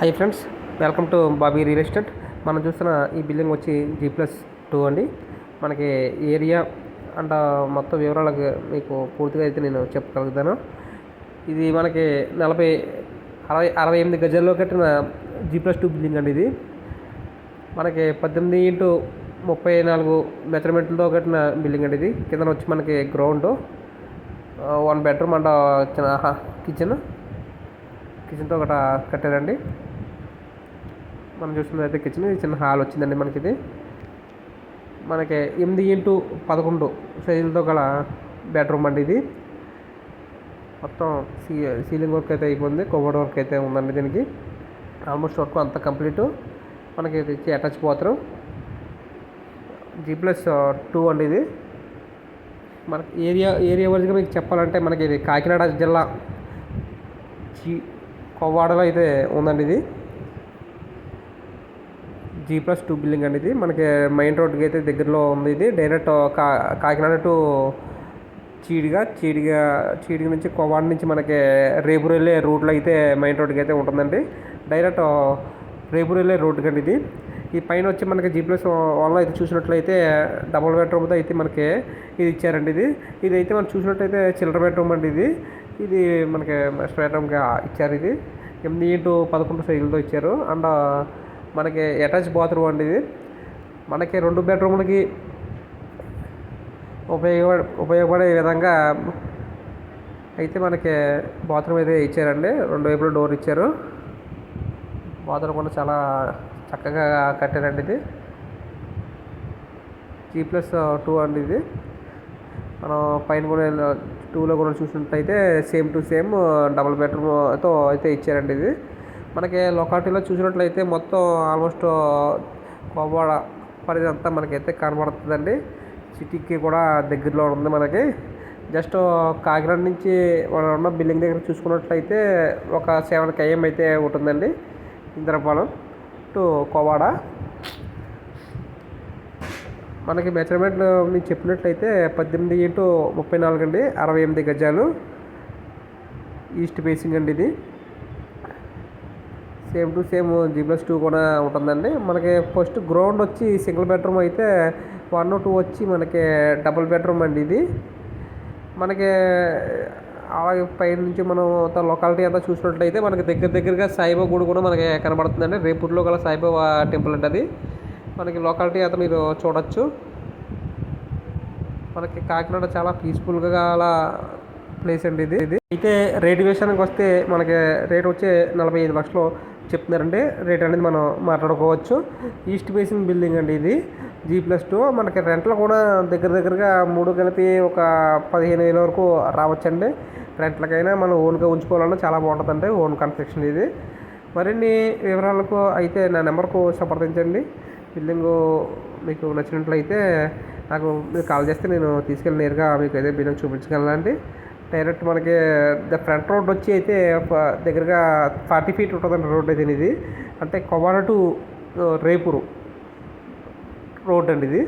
Hi friends welcome to Bobby real estate మనం చూస్తున్న ఈ బిల్డింగ్ వచ్చి జీ ప్లస్ టూ అండి. మనకి ఏరియా అండ్ మొత్తం వివరాలకు మీకు పూర్తిగా అయితే నేను చెప్పగలుగుతాను. ఇది మనకి నలభై అరవై అరవై ఎనిమిది గజాల్లో కట్టిన జీ ప్లస్ టూ బిల్డింగ్ అండి ఇది. మనకి పద్దెనిమిది ఇంటూ ముప్పై నాలుగు మెజర్మెంట్లతో కట్టిన బిల్డింగ్ అండి ఇది. కింద వచ్చి మనకి గ్రౌండ్ వన్ బెడ్రూమ్ అండ్ చిన్న కిచెన్ కిచెన్తో ఒకట కట్టారండి. మనం చూస్తున్నది అయితే కిచెన్ ఇది చిన్న హాల్ వచ్చిందండి మనకి ఇది మనకి ఎనిమిది ఇంటూ పదకొండు సైజులతో గల బెడ్రూమ్ అండి ఇది. మొత్తం సీ సీలింగ్ వర్క్ అయితే అయిపోయింది కబోర్డ్ వర్క్ అయితే ఉందండి దీనికి. ఆల్మోస్ట్ వర్క్ అంతా కంప్లీట్ మనకి ఇది attach bathroom G plus two అండి ఇది. మనకి ఏరియా ఏరియా వైజ్గా మీకు చెప్పాలంటే మనకి ఇది కాకినాడ జిల్లా జీ కొవ్వాడలో అయితే ఉందండి ఇది. జీ ప్లస్ టూ బిల్డింగ్ అనేది మనకి మెయిన్ రోడ్కి అయితే దగ్గరలో ఉంది. ఇది డైరెక్ట్ uh, కా కాకినాడ టు చీడిగా చీడిగా చీడిగ నుంచి కోవాడ నుంచి మనకి రేపూర్ వెళ్ళే రూట్లో అయితే మెయిన్ రోడ్కి అయితే ఉంటుందండి. డైరెక్ట్ రేపూర్ వెళ్ళే రోడ్డుకి అండి ఇది. ఈ పైన వచ్చి మనకి జీ ప్లస్ వన్లో అయితే చూసినట్లయితే డబుల్ బెడ్రూమ్తో అయితే మనకి ఇది ఇచ్చారండి ఇది. ఇది అయితే మనం చూసినట్లయితే చిల్లర బెడ్రూమ్ అండి ఇది. ఇది మనకి మాస్టర్ బెడ్రూమ్గా ఇచ్చారు ఇది. ఎనిమిది ఇంటూ పదకొండు సైజులతో ఇచ్చారు. అండ్ మనకి అటాచ్ బాత్రూమ్ అండి ఇది. మనకి రెండు బెడ్రూమ్లకి ఉపయోగ ఉపయోగపడే విధంగా అయితే మనకి బాత్రూమ్ అయితే ఇచ్చారండి. రెండు వైపులు డోర్ ఇచ్చారు. బాత్రూమ్ కూడా చాలా చక్కగా కట్టారండి ఇది. జీ ప్లస్ టూ అండి ఇది. మనం పైన కూడా టూలో కూడా చూసినట్టయితే సేమ్ టు సేమ్ డబుల్ బెడ్రూమ్తో అయితే ఇచ్చారండి ఇది. మనకి లొకాలిటీలో చూసినట్లయితే మొత్తం ఆల్మోస్ట్ కోవాడ పరిధి అంతా మనకైతే కనబడుతుందండి. సిటీకి కూడా దగ్గరలో ఉంది మనకి. జస్ట్ కాకినాడ నుంచి మనం ఉన్న బిల్డింగ్ దగ్గర చూసుకున్నట్లయితే ఒక సెవెన్ కేఎం అయితే ఉంటుందండి ఇంద్రపాలెం టు కోవాడ. మనకి మెజర్మెంట్ నేను చెప్పినట్లయితే పద్దెనిమిది ఇంటూ ముప్పై నాలుగు అండి. అరవై ఎనిమిది గజాలు. ఈస్ట్ ఫేసింగ్ అండి ఇది. Same to same G plus two కూడా ఉంటుందండి. మనకి ఫస్ట్ గ్రౌండ్ వచ్చి సింగిల్ బెడ్రూమ్ అయితే వన్ టూ oh వచ్చి మనకి డబుల్ బెడ్రూమ్ అండి ఇది. మనకి అలాగే పైన నుంచి మనం లొకాలిటీ అంతా చూసినట్లయితే మనకి దగ్గర దగ్గరగా సాయిబాబా గుడి కూడా మనకి కనబడుతుందండి. రేపూర్లో గల సాయిబాబా టెంపుల్ అంటే అది. మనకి లొకాలిటీ అంతా మీరు చూడొచ్చు. మనకి కాకినాడ చాలా పీస్ఫుల్గా గల ప్లేస్ అండి ఇది. ఇది అయితే రేట్ విషయానికి వస్తే మనకి రేట్ వచ్చి నలభై ఐదు లక్షలు. చెప్తున్నారండి రేట్ అనేది మనం మాట్లాడుకోవచ్చు. ఈస్ట్ ఫేసింగ్ బిల్డింగ్ అండి ఇది. జీ ప్లస్ టూ మనకి రెంట్లు కూడా దగ్గర దగ్గరగా మూడు కలిపి ఒక పదిహేను వేల వరకు రావచ్చండి. రెంట్లకైనా మనం ఓన్గా ఉంచుకోవాలన్నా చాలా బాగుంటుందండి ఓన్ కన్స్ట్రక్షన్ ఇది. మరిన్ని వివరాలకు అయితే నా నెంబర్కు సంప్రదించండి. బిల్డింగు మీకు నచ్చినట్లయితే నాకు మీరు కాల్ చేస్తే నేను తీసుకెళ్ళి నేరుగా మీకు అయితే బిల్డింగ్ చూపించగలనండి డైరెక్ట్ మనకి ద ఫ్రంట్ రోడ్ వచ్చి అయితే దగ్గరగా ఫార్టీ ఫీట్ ఉంటుందండి రోడ్ అయితే ఇది. అంటే కొవ్వాడ టు రేపూరు రోడ్ అండి ఇది.